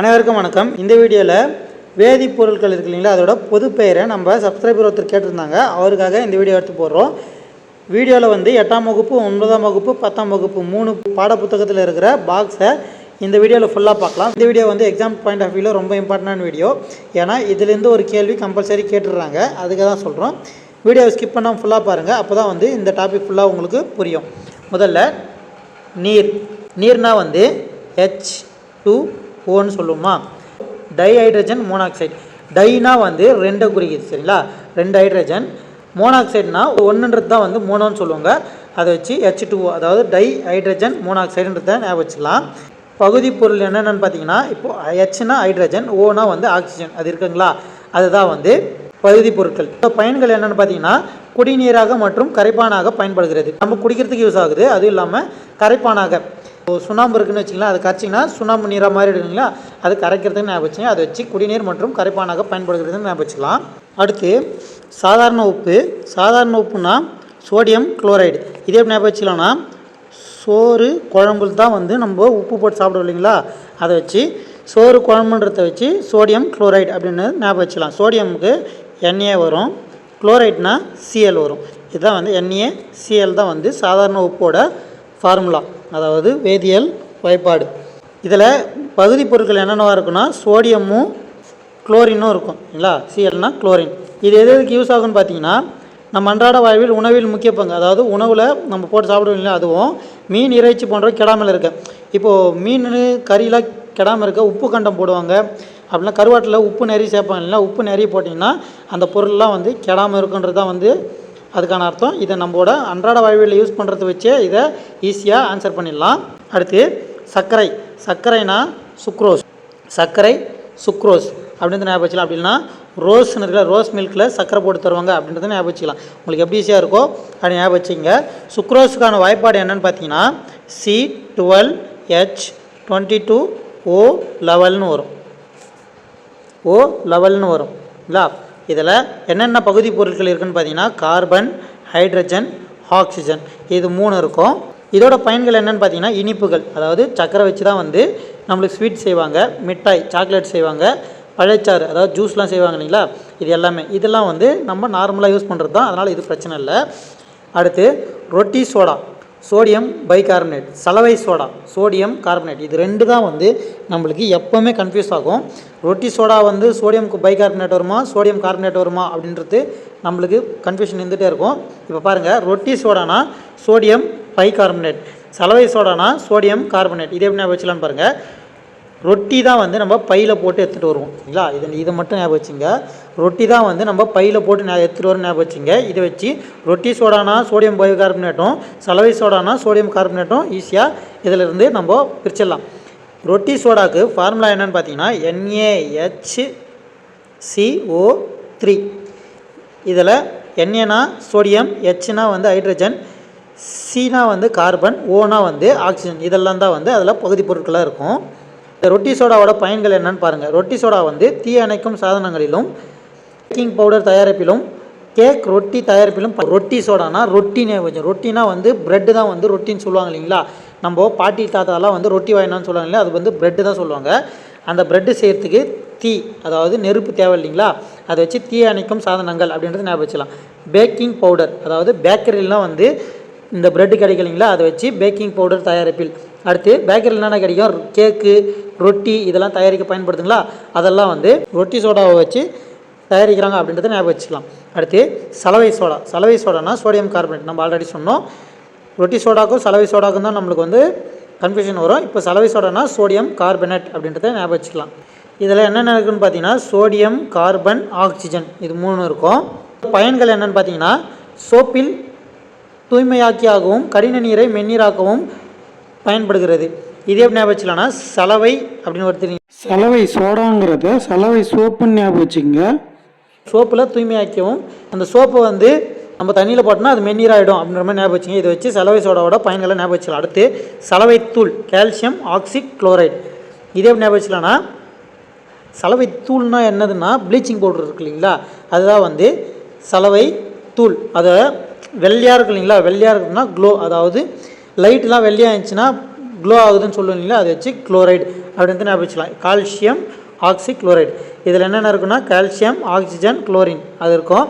அனைவருக்கும் வணக்கம். இந்த வீடியோவில் வேதிப்பொருட்கள் இருக்கு இல்லைங்களா அதோட பொது பெயரை நம்ம சப்ஸ்கிரைபர் ஒருத்தர் கேட்டிருந்தாங்க அவருக்காக இந்த வீடியோ எடுத்து போடுறோம். வீடியோவில் வந்து எட்டாம் வகுப்பு ஒன்பதாம் வகுப்பு பத்தாம் வகுப்பு மூணு பாட புத்தகத்தில் இருக்கிற பாக்ஸை இந்த வீடியோவில் ஃபுல்லாக பார்க்கலாம். இந்த வீடியோ வந்து எக்ஸாம் பாயிண்ட் ஆஃப் வியூவில் ரொம்ப இம்பார்ட்டண்டான வீடியோ. ஏன்னா இதுலேருந்து ஒரு கேள்வி கம்பல்சரி கேட்டுடுறாங்க அதுக்கு தான் சொல்கிறோம் வீடியோவை ஸ்கிப் பண்ணாமல் ஃபுல்லாக பாருங்கள் அப்போ தான் வந்து இந்த டாபிக் ஃபுல்லாக உங்களுக்கு புரியும். முதல்ல நீர். நீர்னால் வந்து ஹெச் டூ ஓன்னு சொல்லுவோமா? டைஹைட்ரஜன் மோனாக்சைடு டைனா வந்து ரெண்டை குறிக்குது சரிங்களா? ரெண்டு ஹைட்ரஜன் மோனாக்சைடுனா ஒன்றுன்றது தான் வந்து மோனோன்னு சொல்லுவாங்க. அதை வச்சு ஹெச் டூ அதாவது டை ஹைட்ரஜன் மோனாக்சைடுன்றத ஞாபகம் வச்சுக்கலாம். பகுதி பொருள் என்னென்னு பார்த்தீங்கன்னா இப்போது ஹெச்னா ஹைட்ரஜன் ஓனா வந்து ஆக்சிஜன் அது இருக்குங்களா? அதுதான் வந்து பகுதி பொருட்கள். இப்போ பயன்கள் என்னென்னு பார்த்தீங்கன்னா குடிநீராக மற்றும் கரைப்பானாக பயன்படுகிறது. நம்ம குடிக்கிறதுக்கு யூஸ் ஆகுது. அதுவும் இல்லாமல் கரைப்பானாக. சுண்ணாம்பு இருக்குன்னு வச்சிங்களா அது கரைச்சிங்கன்னா சுண்ணாம்பு நீராக மாதிரி இருக்குங்களா அது கரைக்கிறதுக்கு ஞாபகம் வச்சுங்க அதை வச்சு குடிநீர் மற்றும் கரைப்பானாக பயன்படுகிறதுன்னு ஞாபகம் வச்சுக்கலாம். அடுத்து சாதாரண உப்பு. சாதாரண உப்புனா சோடியம் குளோரைடு இதே எப்படி ஞாபகம் வச்சுக்கலாம்னா சோறு குழம்புல தான் வந்து நம்ம உப்பு போட்டு சாப்பிடுவோம் இல்லைங்களா? அதை வச்சு சோறு குழம்புன்றத வச்சு சோடியம் குளோரைடு அப்படின்னு ஞாபகம் வச்சுக்கலாம். சோடியமுக்கு எண்ணெயே வரும். குளோரைட்னா சிஎல் வரும். இதுதான் வந்து எண்ணெயே சிஎல் தான் வந்து சாதாரண உப்போட ஃபார்முலா அதாவது வேதியியல் வாய்ப்பாடு இதில் பகுதி பொருட்கள் என்னென்னவா இருக்குன்னா சோடியமும் குளோரினும் இருக்கும் இல்லைங்களா? சிஎல்னா குளோரின் இது எது எதுக்கு யூஸ் ஆகும்னு பார்த்தீங்கன்னா நம்ம அன்றாட வாழ்வில் உணவில் முக்கிய பங்கு. அதாவது உணவில் நம்ம போட்டு சாப்பிடுவோம் இல்லையா அதுவும் மீன் இறைச்சி போன்றவை கெடாமல் இருக்க. இப்போது மீன் கறியெலாம் கெடாமல் இருக்க உப்பு கண்டம் போடுவாங்க. அப்படின்னா கருவாட்டில் உப்பு நிறைய சேர்ப்பாங்க இல்லைன்னா உப்பு நிறைய போட்டிங்கன்னா அந்த பொருள்லாம் வந்து கெடாமல் இருக்குன்றது தான் வந்து அதுக்கான அர்த்தம் இதை நம்மளோட அன்றாட வாழ்வில் யூஸ் பண்ணுறது வச்சே இதை ஈஸியாக ஆன்சர் பண்ணிடலாம். அடுத்து சர்க்கரை. சர்க்கரைனா சுக்ரோஸ் சர்க்கரை சுக்ரோஸ் அப்படின்றது ஞாபகம் வச்சுக்கலாம் அப்படின்னா ரோஸ்னு இருக்குல்ல ரோஸ் மில்கில் சர்க்கரை போட்டு தருவாங்க அப்படின்றத ஞாபகம் வச்சுக்கலாம். உங்களுக்கு எப்படி ஈஸியாக இருக்கோ அப்படி ஞாபகம் வச்சுங்க. சுக்ரோஸுக்கான வாய்ப்பாடு என்னென்னு பார்த்தீங்கன்னா C twelve H twenty two O லெவல்னு வரும். ஓ லெவல்னு வரும். இல்லை இதில் என்னென்ன பகுதி பொருட்கள் இருக்குதுன்னு பார்த்தீங்கன்னா கார்பன் ஹைட்ரஜன் ஆக்சிஜன். இது மூணு இருக்கும். இதோட பயன்கள் என்னென்னு பார்த்தீங்கன்னா இனிப்புகள். அதாவது சக்கரை வச்சு தான் வந்து நம்மளுக்கு ஸ்வீட் செய்வாங்க மிட்டாய் சாக்லேட் செய்வாங்க பழச்சாறு அதாவது ஜூஸ்லாம் செய்வாங்க இல்லைங்களா? இது எல்லாமே. இதெல்லாம் வந்து நம்ம நார்மலாக யூஸ் பண்ணுறது தான். அதனால் இது பிரச்சனை இல்லை. அடுத்து ரொட்டி சோடா. சோடியம் பைகார்பனேட் சலவை சோடா சோடியம் கார்பனேட். இது ரெண்டு தான் வந்து நம்மளுக்கு எப்போவுமே கன்ஃபியூஸ் ஆகும். ரொட்டி சோடா வந்து சோடியம் பைகார்பனேட் வருமா சோடியம் கார்பனேட் வருமா அப்படின்றது நம்மளுக்கு கன்ஃபியூஷன் இருந்துகிட்டே இருக்கும். இப்போ பாருங்கள் ரொட்டி சோடானா சோடியம் பைகார்பனேட் சலவை சோடானா சோடியம் கார்பனேட். இதே எப்படி வச்சலான்னு பாருங்கள் ரொட்டி தான் வந்து நம்ம பையில் போட்டு எடுத்துகிட்டு வருவோம். சரிங்களா இதை இதை மட்டும் ஞாபகம் வச்சுங்க. ரொட்டி தான் வந்து நம்ம பையில் போட்டு ஞா எடுத்துகிட்டு வரோம் ஞாபகம் வச்சுங்க. இதை வச்சு ரொட்டி சோடானா சோடியம் பயோகார்பனேட்டும் சலவை சோடானா சோடியம் கார்பனேட்டும் ஈஸியாக இதில் இருந்து நம்ம பிரிச்சிடலாம். ரொட்டி சோடாக்கு ஃபார்முலா என்னன்னு பார்த்தீங்கன்னா என்ஏஹெச் சிஓ த்ரீ இதில் என்ஏனா சோடியம் ஹெச்னா வந்து ஹைட்ரஜன் சீனா வந்து கார்பன் ஓனா வந்து ஆக்சிஜன். இதெல்லாம் தான் வந்து அதில் பகுதி பொருட்களாக இருக்கும். இந்த ரொட்டி சோடாவோட பயன்கள் என்னன்னு பாருங்கள் ரொட்டி சோடா வந்து தீ அணைக்கும் சாதனங்களிலும் பேக்கிங் பவுடர் தயாரிப்பிலும் கேக் ரொட்டி தயாரிப்பிலும் ரொட்டி சோடானா ரொட்டி கொஞ்சம். ரொட்டினா வந்து ப்ரெட்டு தான் வந்து ரொட்டின்னு சொல்லுவாங்க இல்லைங்களா? நம்ம பாட்டி தாத்தாலாம் வந்து ரொட்டி வாங்கினான்னு சொல்லுவாங்க இல்லையா? அது வந்து ப்ரெட்டு தான் சொல்லுவாங்க. அந்த ப்ரெட்டு செய்கிறதுக்கு தீ அதாவது நெருப்பு தேவை இல்லைங்களா? அதை வச்சு தீ அணைக்கும் சாதனங்கள் அப்படின்றது ஞாபகம் வச்சுக்கலாம். பேக்கிங் பவுடர் அதாவது பேக்கரிலாம் வந்து இந்த ப்ரெட்டு கிடைக்கலைங்களா அதை வச்சு பேக்கிங் பவுடர் தயாரிப்பில் அடுத்து பேக்கரியில் என்னென்ன கிடைக்கும்? கேக்கு ரொட்டி இதெல்லாம் தயாரிக்க பயன்படுத்துங்களா அதெல்லாம் வந்து ரொட்டி சோடாவை வச்சு தயாரிக்கிறாங்க அப்படின்றத ஞாபகம் வச்சுக்கலாம். அடுத்து சலவை சோடா. சலவை சோடானா சோடியம் கார்பனேட் நம்ம ஆல்ரெடி சொன்னோம். ரொட்டி சோடாக்கும் சலவை சோடாக்கும் தான் நம்மளுக்கு வந்து கன்ஃபியூஷன் வரும். இப்போ சலவை சோடானா சோடியம் கார்பனேட் அப்படின்றத ஞாபகம் வச்சுக்கலாம். இதில் என்னென்ன இருக்குன்னு பார்த்தீங்கன்னா சோடியம் கார்பன் ஆக்சிஜன் இது மூணு இருக்கும். பயன்கள் என்னென்னு பார்த்தீங்கன்னா சோப்பில் தூய்மையாக்கியாகவும் கடின நீரை மென்னீராக்கவும் பயன்படுகிறது. இது எப்படி ஞாபகம் வச்சுக்கலாம்னா சலவை அப்படின்னு ஒருத்தர் சலவை சோடாங்கிறத சலவை சோப்புன்னு ஞாபகம் வச்சுக்கோங்க. சோப்பில் தூய்மையாக்கவும் அந்த சோப்பை வந்து நம்ம தண்ணியில் போட்டோம்னா அது மென்னீராயிடும் அப்படின்ற மாதிரி ஞாபகம் வச்சுங்க இதை வச்சு சலவை சோடாவோட பயன்களை ஞாபகம் வச்சுக்கலாம். அடுத்து சலவை தூள் கால்சியம் ஆக்சிக் குளோரைடு. இதே எப்படி ஞாபகம் வச்சுக்கலாம்னா சலவை தூள்னா என்னதுன்னா ப்ளீச்சிங் பவுடர் இருக்கு இல்லைங்களா? அதுதான் வந்து சலவை தூள் அதை வெள்ளையாக இருக்கு இல்லைங்களா? வெள்ளையாக இருக்குன்னா க்ளோ அதாவது லைட்லாம் வெள்ளையாக இருந்துச்சுன்னா க்ளோ ஆகுதுன்னு சொல்லுவீங்களா? அதை வச்சு குளோரைடு அப்படின்னு ஞாபகம் வச்சுக்கலாம் கால்சியம் ஆக்சி குளோரைடு இதில் என்னென்ன இருக்குன்னா கால்சியம் ஆக்சிஜன் குளோரின் அது இருக்கும்.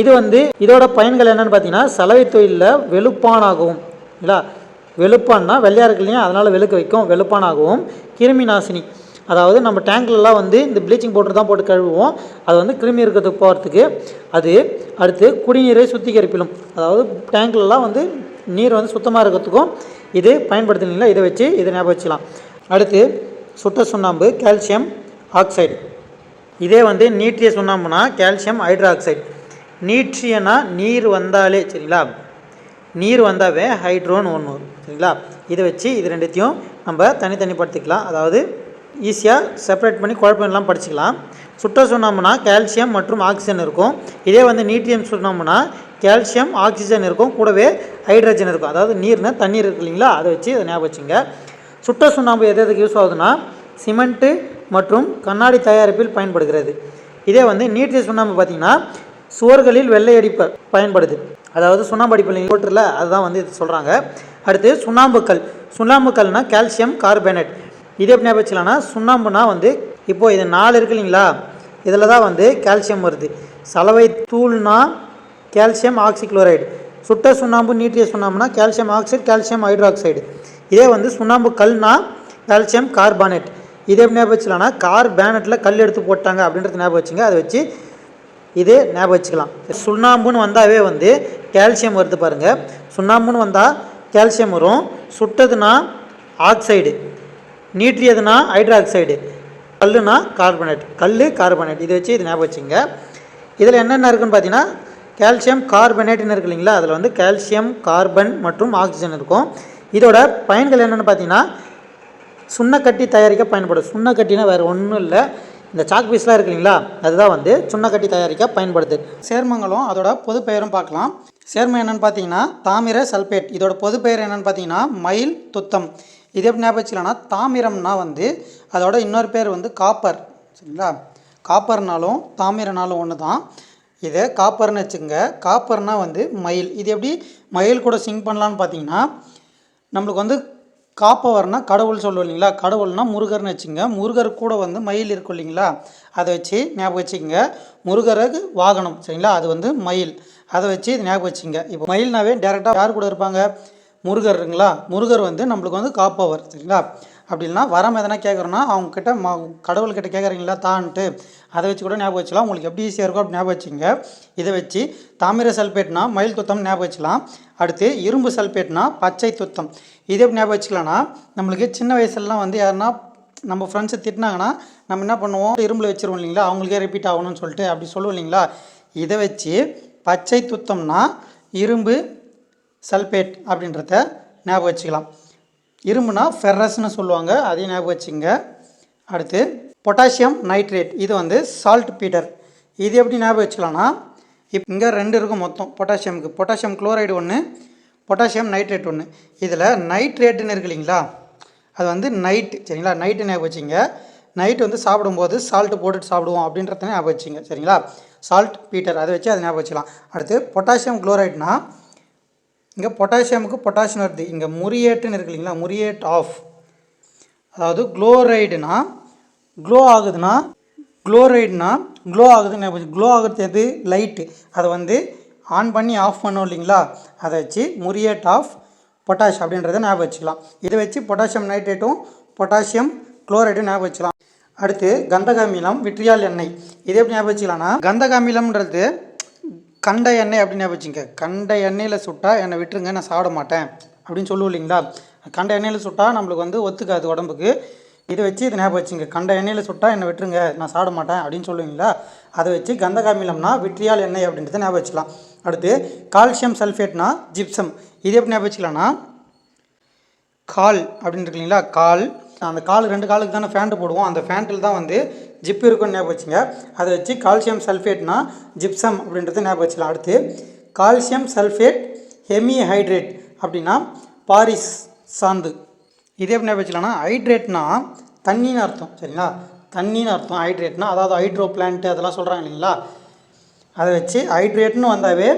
இது வந்து இதோட பயன்கள் என்னென்னு பார்த்தீங்கன்னா சலவை தொழிலில் வெளுப்பானாகவும் இல்லை வெளுப்பான்னா வெள்ளையாக இருக்கு இல்லையா? அதனால் வெளுக்க வைக்கும் வெளுப்பானாகவும். கிருமி நாசினி. அதாவது நம்ம டேங்க்லலாம் வந்து இந்த ப்ளீச்சிங் பவுடர் தான் போட்டு கழுவுவோம். அது வந்து கிருமி இருக்கிறதுக்கு போகிறதுக்கு அது அடுத்து குடிநீரை சுத்திகரிப்பிலும். அதாவது டேங்க்லலாம் வந்து நீர் வந்து சுத்தமாக இருக்கிறதுக்கும் இது பயன்படுத்தினீங்களா இதை வச்சு இதை ஞாபகம் வச்சுக்கலாம். அடுத்து சுட்ட சுண்ணாம்பு கால்சியம் ஆக்சைடு இதே வந்து நீட்ரிய சுண்ணாம்புனா கால்சியம் ஹைட்ராக்சைடு நீட்ரியனா நீர் வந்தாலே சரிங்களா? நீர் வந்தாவே ஹைட்ரோன்னு ஒன்று வரும் சரிங்களா? இதை வச்சு இது ரெண்டுத்தையும் நம்ம தனித்தனிப்படுத்திக்கலாம் அதாவது ஈஸியாக செப்பரேட் பண்ணி குழப்பம்லாம் படிச்சுக்கலாம். சுட்ட சுண்ணாம்புனா கால்சியம் மற்றும் ஆக்சிஜன் இருக்கும். இதே வந்து நீட்ரியம் சுண்ணாம்புனா கால்சியம் ஆக்சிஜன் இருக்கும். கூடவே ஹைட்ரஜன் இருக்கும். அதாவது நீர்னா தண்ணீர் இருக்கு இல்லைங்களா? அதை வச்சு அதை ஞாபகம் வச்சுங்க. சுட்ட சுண்ணாம்பு எது எதுக்கு யூஸ் ஆகுதுன்னா சிமெண்ட்டு மற்றும் கண்ணாடி தயாரிப்பில் பயன்படுகிறது. இதே வந்து நீட்டிய சுண்ணாம்பு பார்த்திங்கன்னா சுவர்களில் வெள்ளை அடிப்ப பயன்படுது. அதாவது சுண்ணாம்பு அடிப்பில் போட்டுருல அதுதான் வந்து இது சொல்கிறாங்க அடுத்து சுண்ணாம்புக்கல். சுண்ணாம்புக்கல்னால் கால்சியம் கார்பனேட் இது எப்படி ஞாபகம் வச்சுக்கலாம்னா சுண்ணாம்புனா வந்து இப்போது இது நாலு இருக்கு இல்லைங்களா? இதில் தான் வந்து கால்சியம் வருது. சலவை தூள்னா கால்சியம் ஆக்சிக்ளோரைடு சுட்ட சுண்ணாம்பு நீட்டிய சுண்ணாம்புனா கால்சியம் ஆக்சைடு கால்சியம் ஹைட்ராக்சைடு இதே வந்து சுண்ணாம்பு கல்னா கால்சியம் கார்பானேட் இது எப்படி ஞாபகம் வச்சுக்கலாம்னா கார்பானேட்டில் கல் எடுத்து போட்டாங்க அப்படின்றது ஞாபகம் வச்சுங்க. அதை வச்சு இது ஞாபகம் வச்சுக்கலாம். சுண்ணாம்புன்னு வந்தாவே வந்து கால்சியம் வருது பாருங்கள் சுண்ணாம்புன்னு வந்தால் கால்சியம் வரும். சுட்டதுன்னா ஆக்சைடு நீட்டியதுன்னா ஹைட்ராக்சைடு கல்லுனா கார்பனேட் கல் கார்பனேட் இதை வச்சு இது ஞாபகம் வச்சுங்க. இதில் என்னென்ன இருக்குன்னு பார்த்தீங்கன்னா கால்சியம் கார்பனேட்னு இருக்கு இல்லைங்களா? அதில் வந்து கால்சியம் கார்பன் மற்றும் ஆக்சிஜன் இருக்கும். இதோட பயன்கள் என்னென்னு பார்த்தீங்கன்னா சுண்ணக்கட்டி தயாரிக்க பயன்படும். சுண்ணக்கட்டினா வேறு ஒன்றும் இல்லை. இந்த சாக் பீஸ்லாம் இருக்கு இல்லைங்களா? அதுதான் வந்து சுண்ணக்கட்டி தயாரிக்க பயன்படுது. சேர்மங்களும் அதோட பொது பெயரும் பார்க்கலாம். சேர்மம் என்னென்னு பார்த்தீங்கன்னா தாமிர சல்பேட். இதோட பொது பெயர் என்னென்னு பார்த்தீங்கன்னா மயில் துத்தம். இது எப்படி ஞாபகம் வச்சுக்கலாம்னா தாமிரம்னா வந்து அதோட இன்னொரு பேர் வந்து காப்பர் சரிங்களா? காப்பர்னாலும் தாமிரனாலும் ஒன்று தான் இதை காப்பர்னு வச்சுக்கோங்க. காப்பர்னால் வந்து மயில். இது எப்படி மயில் கூட சிங் பண்ணலான்னு பார்த்தீங்கன்னா நம்மளுக்கு வந்து காப்பவர்னா கடவுள் சொல்லுவோம் இல்லைங்களா? கடவுள்னா முருகர்னு வச்சுங்க முருகர் கூட வந்து மயில் இருக்கும் இல்லைங்களா? அதை வச்சு ஞாபகம் வச்சுக்கோங்க. முருகருக்கு வாகனம் சரிங்களா? அது வந்து மயில். அதை வச்சு இது ஞாபகம் வச்சுங்க இப்போ மயில்னாவே டேரெக்டாக யார் கூட இருப்பாங்க? முருகருங்களா முருகர் வந்து நம்மளுக்கு வந்து காப்பவர் சரிங்களா? அப்படி இல்லைனா வரம் எதனா கேட்குறோன்னா அவங்கக்கிட்ட மா கடவுள்கிட்ட கேட்குறீங்களா தான்ட்டு அதை வச்சு கூட ஞாபகம் வச்சுக்கலாம். உங்களுக்கு எப்படி ஈஸியாக இருக்கும் அப்படி ஞாபகம் வச்சுங்க இதை வச்சு தாமிர சல்பேட்னா மயில் துத்தம் ஞாபகம் வச்சுக்கலாம். அடுத்து இரும்பு சல்பேட்னா பச்சை துத்தம். இது எப்படி ஞாபகம் வச்சுக்கலாம்னா நம்மளுக்கு சின்ன வயசுலலாம் வந்து யாருன்னா நம்ம ஃப்ரெண்ட்ஸை திட்டினாங்கன்னா நம்ம என்ன பண்ணுவோம்? இரும்பில் வச்சுருவோம் இல்லைங்களா? அவங்களுக்கே ரிப்பீட் ஆகணும்னு சொல்லிட்டு அப்படி சொல்லுவோம் இல்லைங்களா? இதை வச்சு பச்சை துத்தம்னா இரும்பு சல்பேட் அப்படின்றத ஞாபகம் வச்சுக்கலாம். இரும்புனா ஃபெர்ரஸ்னு சொல்லுவாங்க அதையும் ஞாபகம் வச்சுங்க அடுத்து பொட்டாசியம் நைட்ரேட் இது வந்து சால்ட் பீட்டர் இது எப்படி ஞாபகம் வச்சுக்கலாம்னா இப்போ இங்கே ரெண்டு இருக்கும் மொத்தம் பொட்டாசியமுக்கு. பொட்டாசியம் குளோரைடு ஒன்று பொட்டாசியம் நைட்ரேட் ஒன்று இதில் நைட்ரேட்டுன்னு இருக்கு இல்லைங்களா அது வந்து நைட்டு சரிங்களா? நைட்டு ஞாபகம் வச்சுங்க நைட் வந்து சாப்பிடும்போது சால்ட்டு போட்டுட்டு சாப்பிடுவோம் அப்படின்றத ஞாபகம் வச்சுங்க சரிங்களா? சால்ட் பீட்டர் அதை வச்சு அதை ஞாபகம் வச்சுக்கலாம். அடுத்து பொட்டாசியம் குளோரைட்னா இங்கே பொட்டாசியமுக்கு பொட்டாசியம் வருது. இங்கே முரியேட்டுன்னு இருக்கு இல்லைங்களா? Muriate of. அதாவது குளோரைடுனா க்ளோ ஆகுதுன்னா குளோரைடுனா க்ளோ ஆகுதுன்னு க்ளோ ஆகுறது எது? லைட்டு. அதை வந்து ஆன் பண்ணி ஆஃப் பண்ணோம் இல்லைங்களா? அதை வச்சு முரியேட் ஆஃப் பொட்டாஷ் அப்படின்றத ஞாபகம் வச்சுக்கலாம். இதை வச்சு பொட்டாசியம் நைட்ரேட்டும் பொட்டாசியம் குளோரைடும் ஞாபகம் வச்சுக்கலாம். அடுத்து கந்தகாமிலம் விட்ரியால் எண்ணெய். இது எப்படி ஞாபகம் வச்சுக்கலாம்னா கந்தகாமிலம்ன்றது கண்ட எண்ணெய் அப்படின்னு ஞாபகம் வச்சுங்க. கண்ட எண்ணெயில் சுட்டா என்னை விட்டுருங்க நான் சாப்பிட மாட்டேன். அப்படின்னு சொல்லுவோம் இல்லைங்களா? கண்ட எண்ணெயில் சுட்டா நம்மளுக்கு வந்து ஒத்துக்காது உடம்புக்கு. இதை வச்சு இதை ஞாபகம் வச்சுங்க. கண்ட எண்ணெயில் சுட்டா என்னை விட்டுருங்க நான் சாப்பிட மாட்டேன் அப்படின்னு சொல்லுவீங்களா அதை வச்சு கந்தகாமிலம்னா விட்ரியால் எண்ணெய் அப்படின்றத ஞாபகம் வச்சுக்கலாம். அடுத்து கால்சியம் சல்ஃபேட்னா ஜிப்சம். இது எப்படி ஞாபகம் வச்சுக்கலாம்னா கால் அப்படின்னு இருக்கு இல்லைங்களா? கால். அந்த கால் ரெண்டு காலுக்கு தானே ஃபேண்ட்டு போடுவோம். அந்த ஃபேண்ட்டில் தான் வந்து ஜிப் இருக்குன்னு ஞாபகம் வச்சுங்க. அதை வச்சு கால்சியம் சல்ஃபேட்னா ஜிப்சம் அப்படின்றத ஞாபகம் வச்சுக்கலாம். அடுத்து கால்சியம் சல்ஃபேட் ஹெமி ஹைட்ரேட் அப்படின்னா பாரிஸ் சாந்து. இதே எப்படி ஞாபகம் வச்சுக்கலாம்னா ஹைட்ரேட்னா தண்ணின்னு அர்த்தம். சரிங்களா? தண்ணின்னு அர்த்தம். ஹைட்ரேட்னா அதாவது ஹைட்ரோ பிளான்ட்டு அதெல்லாம் சொல்கிறாங்க இல்லைங்களா? அதை வச்சு ஹைட்ரேட்னு வந்தாவே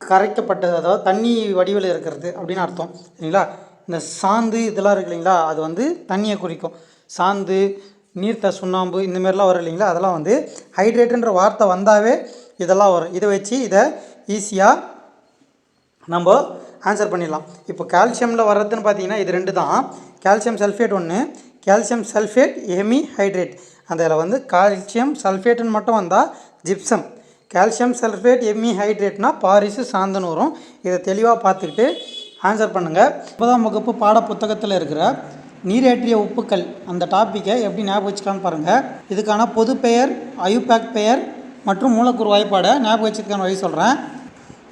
கரைக்கப்பட்டது அதாவது தண்ணி வடிவில் இருக்கிறது அப்படின்னு அர்த்தம். சரிங்களா? இந்த சாந்து இதெல்லாம் இருக்கு இல்லைங்களா? அது வந்து தண்ணியை குறிக்கும். சாந்து நீர்த்த சுண்ணாம்பு இந்த மாதிரிலாம் வரும் இல்லைங்களா? அதெல்லாம் வந்து ஹைட்ரேட்டுன்ற வார்த்தை வந்தாவே இதெல்லாம் வரும். இதை வச்சு இதை ஈஸியாக நம்ம ஆன்சர் பண்ணிடலாம். இப்போ கால்சியமில் வர்றதுன்னு பார்த்தீங்கன்னா இது ரெண்டு தான். கால்சியம் சல்ஃபேட் ஒன்று கால்சியம் சல்ஃபேட் எமி ஹைட்ரேட் அதில் வந்து கால்சியம் சல்ஃபேட்டுன்னு மட்டும் வந்தால் ஜிப்சம் கால்சியம் சல்ஃபேட் எம்மி ஹைட்ரேட்னா பாரிசு சாந்தன்னு வரும். இதை தெளிவாக பார்த்துக்கிட்டு ஆன்சர் பண்ணுங்கள் ஒன்பதாம் வகுப்பு பாட புத்தகத்தில் இருக்கிற நீரேற்றிய உப்புக்கள் அந்த டாப்பிக்கை எப்படி ஞாபகம் வச்சுக்கலாம்னு பாருங்கள் இதுக்கான பொது பெயர் அயுபேக் பெயர் மற்றும் மூலக்கூறு வாய்ப்பாடை ஞாபகம் வச்சுக்கான வழி சொல்கிறேன்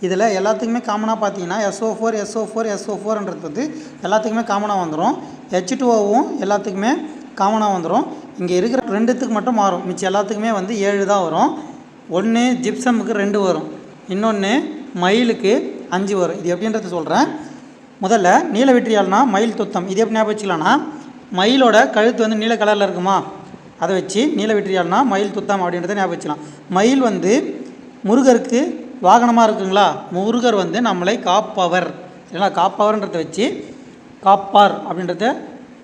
இதில் எல்லாத்துக்குமே காமனாக பார்த்தீங்கன்னா S O four S O four S O ஃபோர்ன்றது வந்து எல்லாத்துக்குமே காமனாக வந்துடும் ஹெச் டூஓவும் எல்லாத்துக்குமே காமனாக வந்துடும் இங்கே இருக்கிற ரெண்டுத்துக்கு மட்டும் மாறும். மிச்சம் எல்லாத்துக்குமே வந்து ஏழு தான் வரும். ஒன்று ஜிப்சமுக்கு ரெண்டு வரும். இன்னொன்று மயிலுக்கு அஞ்சு வரும். இது எப்படின்றது சொல்கிறேன் முதல்ல நீல வெற்றியால்னா மயில் துத்தம். இது எப்படி ஞாபகம் வச்சுக்கலாம்னா மயிலோட கழுத்து வந்து நீல கலரில் இருக்குமா? அதை வச்சு நீல வெற்றியால்னா மயில் துத்தம் அப்படின்றத ஞாபகம் வச்சுக்கலாம். மயில் வந்து முருகருக்கு வாகனமாக இருக்குங்களா? முருகர் வந்து நம்மளை காப்பவர். சரிங்களா காப்பவர்ன்றதை வச்சு காப்பார் அப்படின்றத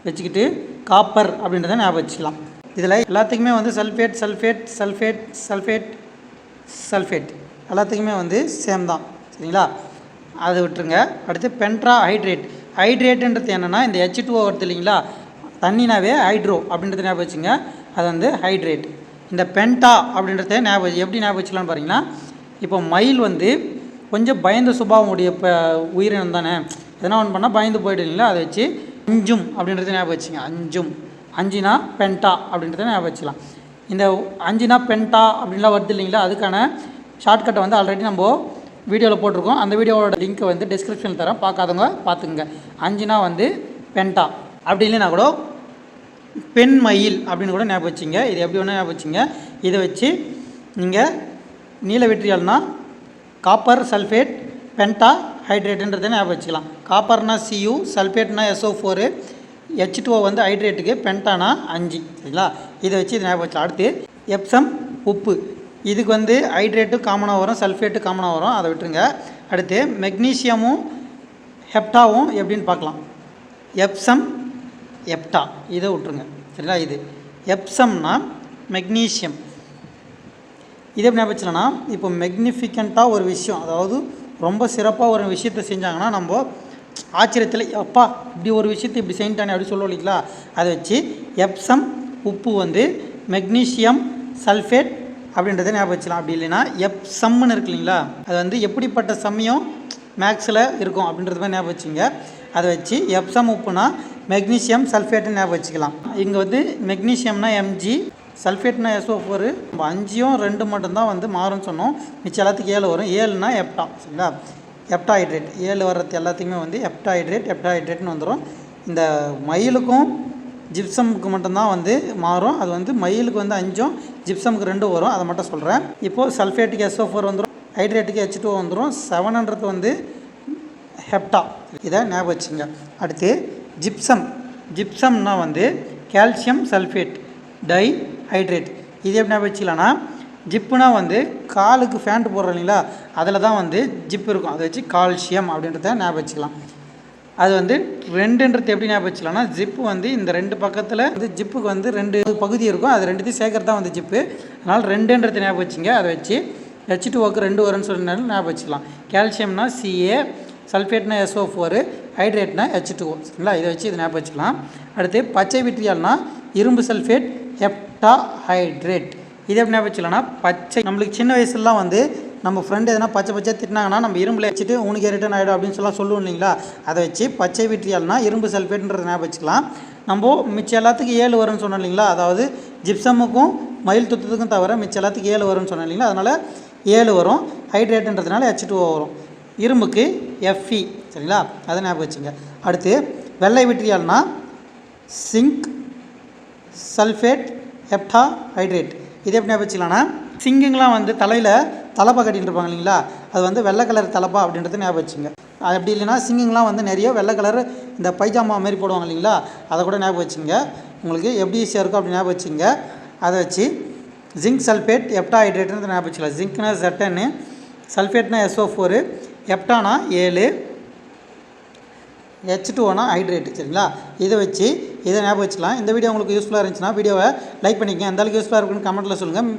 வச்சுக்கிட்டு காப்பர் அப்படின்றத ஞாபகம் வச்சுக்கலாம். இதில் எல்லாத்துக்குமே வந்து sulphate sulphate sulphate sulphate sulphate எல்லாத்துக்குமே வந்து சேம் தான். சரிங்களா? அது விட்டுருங்க. அடுத்து பென்ட்ரா ஹைட்ரேட். ஹைட்ரேட்டுன்றது என்னென்னா இந்த ஹெச் டூ வருது இல்லைங்களா? தண்ணினாவே ஹைட்ரோ அப்படின்றத ஞாபகம் வச்சுங்க. அது வந்து ஹைட்ரேட். இந்த பென்டா அப்படின்றத ஞாபகம் எப்படி ஞாபகம் வச்சுக்கலாம்னு பாருங்கன்னா இப்போ மயில் வந்து கொஞ்சம் பயந்த சுபாவம் உடைய இப்போ உயிரினம் தானே. எதனா ஒன்று பண்ணால் பயந்து போயிடும் இல்லைங்களா? அதை வச்சு அஞ்சும் அப்படின்றத ஞாபகம் வச்சுங்க. அஞ்சும். அஞ்சுனா பென்டா அப்படின்றத ஞாபகம் வச்சுக்கலாம். இந்த அஞ்சுனா பென்டா அப்படின்லாம் வருது இல்லைங்களா? அதுக்கான ஷார்ட்கட்டை வந்து ஆல்ரெடி நம்ம வீடியோவில் போட்டிருக்கோம். அந்த வீடியோவோட லிங்க்கை வந்து டிஸ்கிரிப்ஷனில் தரேன். பார்க்காதவங்க பார்த்துக்குங்க. அஞ்சுனா வந்து பென்டா அப்படி இல்லைன்னா கூட பெண் மயில் அப்படின்னு கூட ஞாபகம் வச்சுங்க. இது எப்படி வேணால் ஞாபகம் வச்சுங்க. இதை வச்சு நீங்கள் நீல வெற்றியால்னா காப்பர் சல்ஃபேட் பென்டா ஹைட்ரேட்டுன்றதை ஞாபகம் வச்சுக்கலாம். காப்பர்னா C U சல்ஃபேட்னா S O four H two O வந்து ஹைட்ரேட்டுக்கு பென்டானா அஞ்சு. சரிங்களா? இதை வச்சு இதை ஞாபகம் வச்சுக்கலாம். அடுத்து எப்சம் உப்பு. இதுக்கு வந்து ஹைட்ரேட்டும் காமனாக வரும் சல்ஃபேட்டு காமனாக வரும். அதை விட்டுருங்க. அடுத்து மெக்னீசியமும் ஹெப்டாவும் எப்படின்னு பார்க்கலாம். Epsom hepta. இதை விட்ருங்க சரிங்களா? இது. எப்சம்னா மெக்னீசியம். இது எப்படி ஞாபகம் இப்போ மெக்னிஃபிகண்ட்டாக ஒரு விஷயம் அதாவது ரொம்ப சிறப்பாக ஒரு விஷயத்தை செஞ்சாங்கன்னா நம்ம ஆச்சரியத்தில் அப்பா இப்படி ஒரு விஷயத்தை இப்படி செஞ்சிட்டானே அப்படி சொல்லுவோம் இல்லைங்களா? அதை வச்சு எப்சம் உப்பு வந்து மெக்னீஷியம் சல்ஃபேட் அப்படின்றத ஞாபகம் வச்சுலாம் அப்படி இல்லைன்னா எப்சம்னு இருக்கு இல்லைங்களா? அது வந்து எப்படிப்பட்ட சம்மையும் மேக்ஸில் இருக்கும் அப்படின்றது மாதிரி ஞாபகம் வச்சுங்க அதை வச்சு எப்சம் உப்புனா மெக்னீஷியம் சல்ஃபேட்டுன்னு ஞாபகம் வச்சுக்கலாம். இங்கே வந்து மெக்னீஷியம்னா எம்ஜி சல்ஃபேட்னா எஸ்ஓ ஃபோரு அஞ்சும் ரெண்டு மட்டும்தான் வந்து மாறும்னு சொன்னோம். மிச்சம் எல்லாத்துக்கும் ஏழு வரும். ஏழுனா எப்டா சரிங்களா? எப்டாஹைட்ரேட். ஏழு வர்றது எல்லாத்தையுமே வந்து எப்டாஹைட்ரேட் எப்டாஹைட்ரேட்னு வந்துடும் இந்த மயிலுக்கும் ஜிப்சமுக்கு மட்டும்தான் வந்து மாறும். அது வந்து மயிலுக்கு வந்து அஞ்சும் ஜிப்சமுக்கு ரெண்டும் வரும். அதை மட்டும் சொல்கிறேன் இப்போது சல்ஃபேட்டுக்கு எஸ்ஓ ஃபோர் வந்துடும் ஹைட்ரேட்டுக்கு ஹெச் டூ வந்துடும் செவன்ன்றது வந்து ஹெப்டா இதை ஞாபகம் வச்சுங்க. அடுத்து ஜிப்சம் ஜிப்சம்னா வந்து கால்சியம் சல்ஃபேட் டை ஹைட்ரேட் இது எப்படி ஞாபகம் வச்சுக்கலாம்னா ஜிப்புனா வந்து காலுக்கு ஃபேண்ட் போடுறோம் இல்லைங்களா? அதில் தான் வந்து ஜிப் இருக்கும். அதை வச்சு கால்சியம் அப்படின்றத ஞாபகம் வச்சுக்கலாம். அது வந்து ரெண்டுன்றது எப்படி ஞாபகம் ஜிப்பு வந்து இந்த ரெண்டு பக்கத்தில் வந்து ஜிப்புக்கு வந்து ரெண்டு பகுதி இருக்கும். அது ரெண்டுத்தையும் சேர்க்கறது தான் வந்து ஜிப்பு அதனால் ரெண்டுன்றது ஞாபகம் வச்சுங்க. அதை வச்சு ஹெச் டூ ஓக்கு ரெண்டு வரும்னு சொன்னாலும் ஞாபகம் வச்சுக்கலாம். கால்சியம்னா சிஏ சல்ஃபேட்னா எஸ்ஓ ஃபோரு ஹைட்ரேட்னா ஹெச் டூ சரிங்களா? இதை வச்சு இதை ஞாபகம் வச்சுக்கலாம். அடுத்து பச்சை விட்ரியால்னா இரும்பு சல்ஃபேட் ஹெப்டா ஹைட்ரேட் இது எப்படி ஞாபகம் வச்சுக்கலாம்னா பச்சை நம்மளுக்கு சின்ன வயசுலலாம் வந்து நம்ம ஃப்ரெண்டு எதனா பச்சை பச்சை திட்டினாங்கன்னா நம்ம இரும்பில் வச்சுட்டு உனக்கு ரிட்டர்ன் ஆகிடும் அப்படின்னு சொல்லலாம் சொல்லுவோம் இல்லைங்களா? அதை வச்சு பச்சை விட்ரியால்னா இரும்பு சல்ஃபேட்ன்றது ஞாபகம் வச்சுக்கலாம். நம்ம மிச்சம் எல்லாத்துக்கும் ஏழு வரும்னு சொன்னோம் இல்லைங்களா? அதாவது ஜிப்சமுக்கும் மயில் துத்தத்துக்கும் தவிர மிச்சம் எல்லாத்துக்கும் ஏழு வரும்னு சொன்னோம் இல்லைங்களா? அதனால் ஏழு வரும். ஹைட்ரேட்டுன்றதுனால ஹெச் டூ வரும். இரும்புக்கு எஃப்இ சரிங்களா? அதை ஞாபகம் வச்சுங்க. அடுத்து வெள்ளை விட்ரியால்னா சிங்க் சல்ஃபேட் ஹெப்டா ஹைட்ரேட் இது எப்படி ஞாபகம் வச்சுக்கலாம்னா சிங்குங்கெலாம் வந்து தலையில் தலப்பா கட்டிட்டு இருப்பாங்க இல்லைங்களா? அது வந்து வெள்ளை கலர் தலப்பா அப்படின்றத ஞாபகம் வச்சுங்க. அப்படி இல்லைன்னா சிங்குங்கெலாம் வந்து நிறைய வெள்ளை கலர் இந்த பைஜாமா மாரி போடுவாங்க இல்லைங்களா? அதை கூட ஞாபகம் வச்சுங்க. உங்களுக்கு எப்படி ஈஸியாக இருக்கும் அப்படி ஞாபகம் வச்சுங்க. அதை வச்சு ஜிங்க் சல்ஃபேட் எப்டா ஹைட்ரேட்னு ஞாபகம் வச்சுக்கலாம். ஜிங்க்னா ஜெட்டன்னு சல்ஃபேட்னா எஸ்ஓ ஃபோரு எப்டானா ஏழு ஹெச் டூனா ஹைட்ரேட் சரிங்களா? இதை வச்சு இதை ஞாபகம் வச்சுக்கலாம். இந்த வீடியோ உங்களுக்கு யூஸ்ஃபுல்லாக இருந்துச்சுன்னா வீடியோவை லைக் பண்ணிக்கங்க. எந்தளவுக்கு யூஸ்ஃபுல்லாக இருக்குன்னு கமெண்ட்டில் சொல்லுங்கள்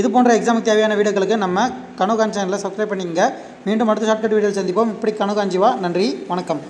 இது போன்ற எக்ஸாமுக்கு தேவையான வீடியோக்களுக்கு நம்ம கனோகான் சேனலில் சப்ஸ்கிரைப் பண்ணிங்க மீண்டும் அடுத்த ஷார்ட்கட் வீடியோ சந்திப்போம். இப்படி கனோகாஞ்சிவா நன்றி. வணக்கம்.